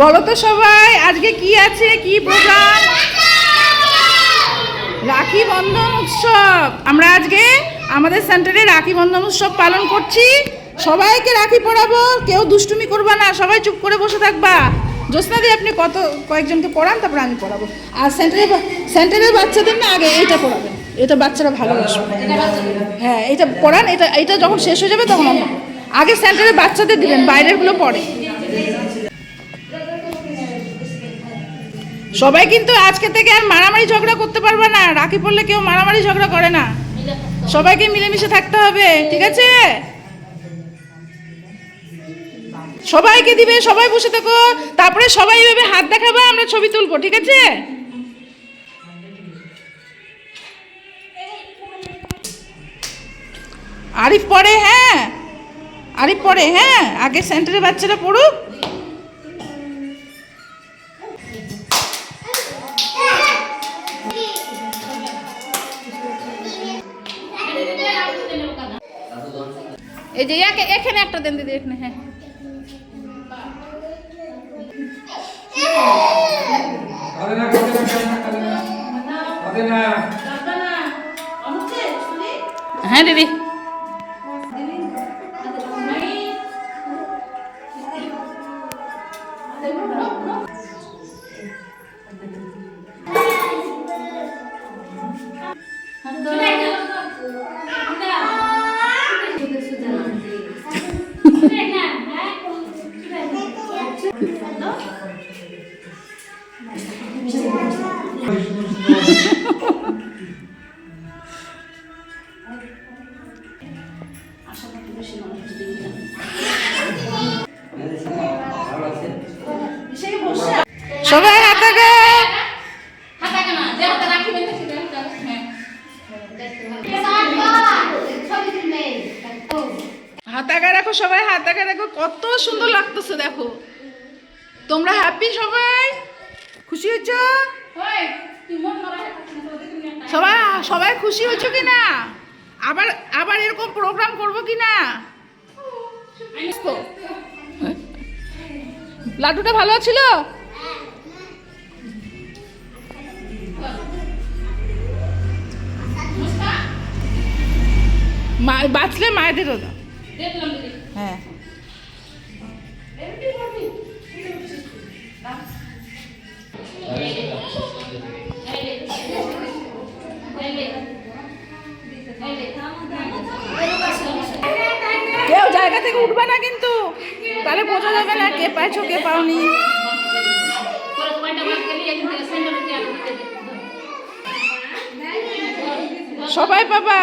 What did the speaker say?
বলো তো সবাই, আজকে কি আছে, কি প্রোগ্রাম? রাখি বন্ধন উৎসব। আমরা আজকে আমাদের সেন্টারে রাখি বন্ধন উৎসব পালন করছি। সবাইকে রাখি পড়াবো কেউ দুষ্টুমি করবা না, সবাই চুপ করে বসে থাকবা। জ্যোৎস্না দিয়ে আপনি কত, কয়েকজনকে পড়ান, তারপর আমি পড়াবো। আর সেন্টারে সেন্টারের বাচ্চাদের না, আগে এইটা পড়াবেন। এটা বাচ্চারা ভালোবাসবে। হ্যাঁ এটা পড়ান, এটা এটা যখন শেষ হয়ে যাবে তখন আগে সেন্টারে বাচ্চাদের দিবেন, বাইরেরগুলো পড়ে। সবাই কিন্তু আজকে থেকে আর মারামারি ঝগড়া করতে পারবে না। রাখি পড়লে কেউ মারামারি ঝগড়া করে না। সবাইকে মিলেমিশে থাকতে হবে, ঠিক আছে? সবাইকে দিবে, সবাই বসে থাকো। তারপরে সবাই এভাবে হাত দেখাবে, আমরা ছবি তুলবো, ঠিক আছে? আরিফ পরে হ্যাঁ? আরিফ পড়ে হ্যাঁ আগে সেন্টারে বাচ্চারা পড়ুক। এই যে এখানে একটা দেন দিদি, এখানে হ্যাঁ। হ্যাঁ দিদি। সবাই হাত আগে। হাত আগা রাখো সবাই হাত আগা রাখো কত সুন্দর লাগতেছে দেখো। তোমরা হ্যাপি সবাই? খুশি হয়েছ? সবাই সবাই খুশি হয়েছো কি না আবার আবার এরকম প্রোগ্রাম করব কি না লাড্ডুটা ভালো ছিল? মা বাঁচলে মায়েদেরও দাও জায়গা থেকে উঠবে না কিন্তু। তাহলে বোঝা যাবে না কে পাইছো, কে পাওনি। সবাই পাবা।